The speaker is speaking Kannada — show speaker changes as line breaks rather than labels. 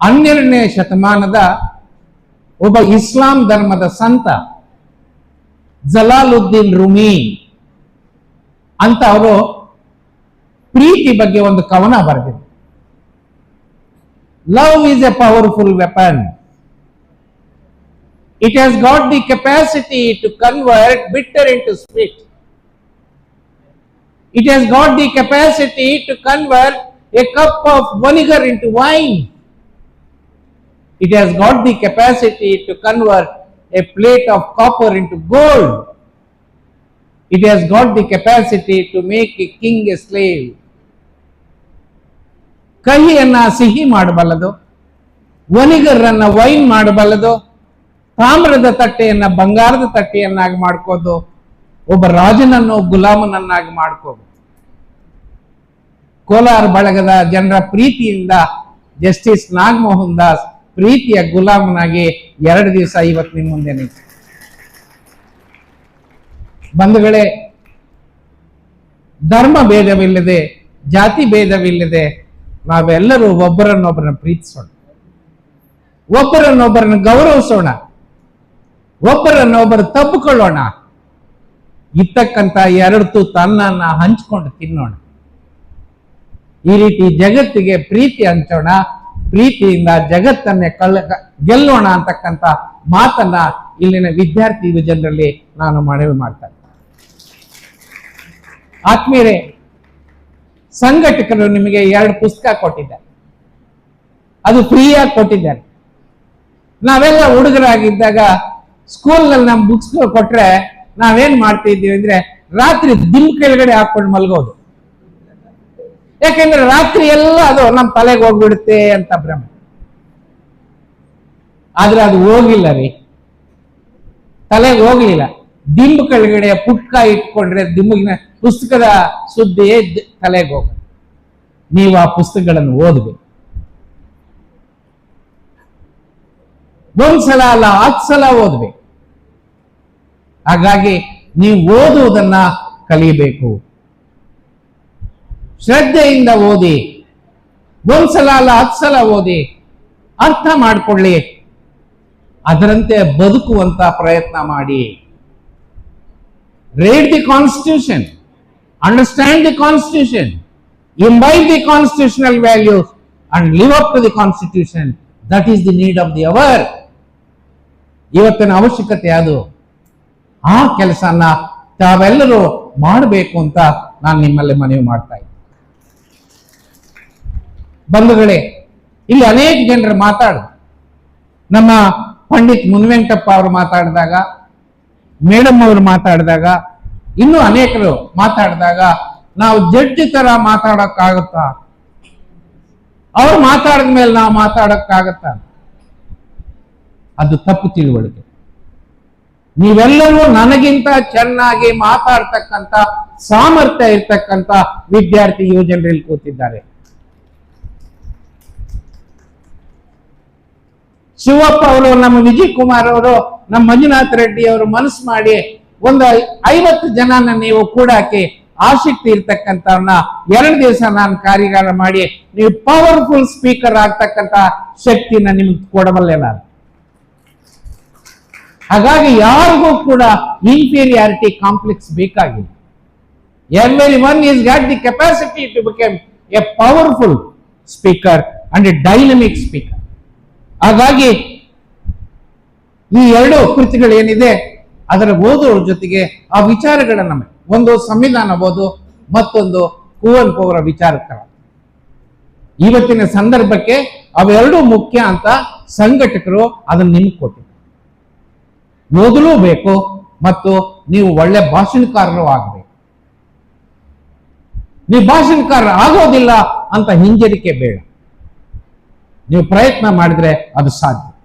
ಹನ್ನೆರಡನೇ ಶತಮಾನದ ಒಬ್ಬ ಇಸ್ಲಾಂ ಧರ್ಮದ ಸಂತ ಜಲಾಲುದ್ದೀನ್ ರುಮಿ ಅಂತ ಅವರು ಪ್ರೀತಿ ಬಗ್ಗೆ ಒಂದು ಕವನ ಬರೆದಿದೆ love is a powerful weapon it has got the capacity to convert bitter in to sweet it has got the capacity to convert a cup of vinegar in to wine. It has got the capacity to convert a plate of copper into gold. It has got the capacity to make a king a slave. ಕಹಿಯನ್ನ ಸಿಹಿ ಮಾಡಬಲ್ಲದು, ವನಿಗರನ್ನ ವೈನ್ ಮಾಡಬಲ್ಲದು, ತಾಮ್ರದ ತಟ್ಟೆಯನ್ನ ಬಂಗಾರದ ತಟ್ಟೆಯನ್ನಾಗಿ ಮಾಡ್ಕೋದು, ಒಬ್ಬ ರಾಜನನ್ನು ಗುಲಾಮನನ್ನಾಗಿ ಮಾಡ್ಕೋದು ಕೋಲಾರ ಬಳಗದ ಜನರ ಪ್ರೀತಿಯಿಂದ ಜಸ್ಟಿಸ್ ನಾಗಮೋಹನ್ ದಾಸ್ ಪ್ರೀತಿಯ ಗುಲಾಮನಾಗಿ ಎರಡು ದಿವಸ ಇವತ್ತು ನಿಮ್ಮ ಮುಂದೆ ನಿಂತು. ಬಂಧುಗಳೇ, ಧರ್ಮ ಭೇದವಿಲ್ಲದೆ, ಜಾತಿ ಭೇದವಿಲ್ಲದೆ ನಾವೆಲ್ಲರೂ ಒಬ್ಬರನ್ನೊಬ್ಬರನ್ನ ಪ್ರೀತಿಸೋಣ. ಒಬ್ಬರನ್ನೊಬ್ಬರನ್ನ ಗೌರವಿಸೋಣ. ಒಬ್ಬರನ್ನೊಬ್ಬರು ತಪ್ಪುಕೊಳ್ಳೋಣ. ಇರ್ತಕ್ಕಂಥ ಎರಡು ಅನ್ನನ್ನ ಹಂಚ್ಕೊಂಡು ತಿನ್ನೋಣ. ಈ ರೀತಿ ಜಗತ್ತಿಗೆ ಪ್ರೀತಿ ಹಂಚೋಣ. ಪ್ರೀತಿಯಿಂದ ಜಗತ್ತನ್ನೇ ಕಳ್ಳ ಗೆಲ್ಲೋಣ ಅಂತಕ್ಕಂಥ ಮಾತನ್ನ ಇಲ್ಲಿನ ವಿದ್ಯಾರ್ಥಿ ಯುವಜನರಲ್ಲಿ ನಾನು ಮನವಿ ಮಾಡ್ತೇನೆ ಆತ್ಮೀಯರೇ, ಸಂಘಟಕರು ನಿಮಗೆ ಎರಡು ಪುಸ್ತಕ ಕೊಟ್ಟಿದ್ದಾರೆ. ಅದು ಫ್ರೀಯಾಗಿ ಕೊಟ್ಟಿದ್ದಾರೆ. ನಾವೆಲ್ಲ ಹುಡುಗರಾಗಿದ್ದಾಗ ಸ್ಕೂಲ್ನಲ್ಲಿ ನಮ್ ಬುಕ್ಸ್ ಕೊಟ್ರೆ ನಾವೇನ್ ಮಾಡ್ತಿದ್ದೀವಿ ಅಂದ್ರೆ ರಾತ್ರಿ ದಿಮ್ ಕೆಳಗಡೆ ಹಾಕೊಂಡು ಮಲ್ಗೋದು. ಯಾಕೆಂದ್ರೆ ರಾತ್ರಿ ಎಲ್ಲ ಅದು ನಮ್ಮ ತಲೆಗೆ ಹೋಗ್ಬಿಡುತ್ತೆ ಅಂತ ಭ್ರಮೆ. ಆದ್ರೆ ಅದು ಹೋಗಿಲ್ಲ ರೀ. ತಲೆಗೆ ಹೋಗ್ಲಿಲ್ಲ. ದಿಂಬು ಕೆಳಗಡೆ ಪುಟ್ಕ ಇಟ್ಕೊಂಡ್ರೆ ದಿಂಬಿನ ಪುಸ್ತಕದ ಸುದ್ದಿಯೇ ತಲೆಗೆ ಹೋಗ ನೀವು ಆ ಪುಸ್ತಕಗಳನ್ನು ಓದ್ಬೇಕು. ಒಂದ್ಸಲ ಅಲ್ಲ ಹತ್ತು ಸಲ ಓದ್ಬೇಕು. ಹಾಗಾಗಿ ನೀವು ಓದುವುದನ್ನ ಕಲಿಬೇಕು. ಶ್ರದ್ಧೆಯಿಂದ ಓದಿ ಒಂದ್ಸಲ ಅಲ್ಲ, ಹತ್ತು ಸಲ ಓದಿ, ಅರ್ಥ ಮಾಡಿಕೊಳ್ಳಿ. ಅದರಂತೆ ಬದುಕುವಂತ ಪ್ರಯತ್ನ ಮಾಡಿ. Read the constitution understand the constitution imbibe the constitutional values and live up to the constitution that is the need of the hour ಇವತ್ತಿನ ಅವಶ್ಯಕತೆ ಅದು. ಆ ಕೆಲಸನ ತಾವೆಲ್ಲರೂ ಮಾಡಬೇಕು ಅಂತ ನಾನು ನಿಮ್ಮಲ್ಲಿ ಮನವಿ ಮಾಡ್ತಾ ಇದ್ದೆ ಬಂಧುಗಳೇ, ಇಲ್ಲಿ ಅನೇಕ ಜನರು ಮಾತಾಡ. ನಮ್ಮ ಪಂಡಿತ್ ಮುನ್ವೆಂಕಟಪ್ಪ ಅವರು ಮಾತಾಡಿದಾಗ ಮೇಡಮ್ ಅವರು ಮಾತಾಡಿದಾಗ, ಇನ್ನೂ ಅನೇಕರು ಮಾತಾಡಿದಾಗ ನಾವು ಜಡ್ಜ್ ತರ ಮಾತಾಡೋಕ್ಕಾಗುತ್ತಾ? ಅವ್ರು ಮಾತಾಡಿದ ಮೇಲೆ ನಾವು ಮಾತಾಡೋಕ್ಕಾಗತ್ತ? ಅದು ತಪ್ಪು ತಿಳುವಳಿಕೆ. ನೀವೆಲ್ಲರೂ ನನಗಿಂತ ಚೆನ್ನಾಗಿ ಮಾತಾಡ್ತಕ್ಕಂಥ ಸಾಮರ್ಥ್ಯ ಇರ್ತಕ್ಕಂಥ ವಿದ್ಯಾರ್ಥಿ ಯುವಜನರಲ್ಲಿ ಕೂತಿದ್ದಾರೆ. ಶಿವಪ್ಪ ಅವರು, ನಮ್ಮ ವಿಜಯ್ ಕುಮಾರ್ ಅವರು, ನಮ್ಮ ಮಂಜುನಾಥ್ ರೆಡ್ಡಿ ಅವರು ಮನಸ್ಸು ಮಾಡಿ ಒಂದು ಐವತ್ತು ಜನನ ನೀವು ಕೂಡಾಕಿ ಆಸಕ್ತಿ ಇರ್ತಕ್ಕಂಥವ್ರನ್ನ ಎರಡು ದಿವಸ ನಾನು ಕಾರ್ಯಗಾರ ಮಾಡಿ ನೀವು ಪವರ್ಫುಲ್ ಸ್ಪೀಕರ್ ಆಗ್ತಕ್ಕಂಥ ಶಕ್ತಿನ ನಿಮ್ಗೆ ಕೊಡಬಲ್ಲೆ ನಾನು. ಹಾಗಾಗಿ ಯಾರಿಗೂ ಕೂಡ ಇನ್ಫೀರಿಯಾರಿಟಿ ಕಾಂಪ್ಲೆಕ್ಸ್ ಬೇಕಾಗಿಲ್ಲ. Everyone is got the capacity to become a powerful speaker and a dynamic speaker ಹಾಗಾಗಿ ಈ ಎರಡು ಕೃತಿಗಳು ಏನಿದೆ ಅದರ ಓದುವ ಜೊತೆಗೆ ಆ ವಿಚಾರಗಳನ್ನ ಒಂದು ಸಂವಿಧಾನ ಓದು, ಮತ್ತೊಂದು ಕುವೆಂಪು ಅವರ ವಿಚಾರಕರ. ಇವತ್ತಿನ ಸಂದರ್ಭಕ್ಕೆ ಅವೆರಡೂ ಮುಖ್ಯ ಅಂತ ಸಂಘಟಕರು ಅದನ್ನು ನಿಮ್ಗೆ ಕೊಟ್ಟಿದ್ದಾರೆ ಓದಲೂ ಬೇಕು ಮತ್ತು ನೀವು ಒಳ್ಳೆ ಭಾಷಣಕಾರರು ಆಗಬೇಕು. ನೀವು ಭಾಷಣಕಾರ ಆಗೋದಿಲ್ಲ ಅಂತ ಹಿಂಜರಿಕೆ ಬೇಡ. ನೀವು ಪ್ರಯತ್ನ ಮಾಡಿದ್ರೆ ಅದು ಸಾಧ್ಯ.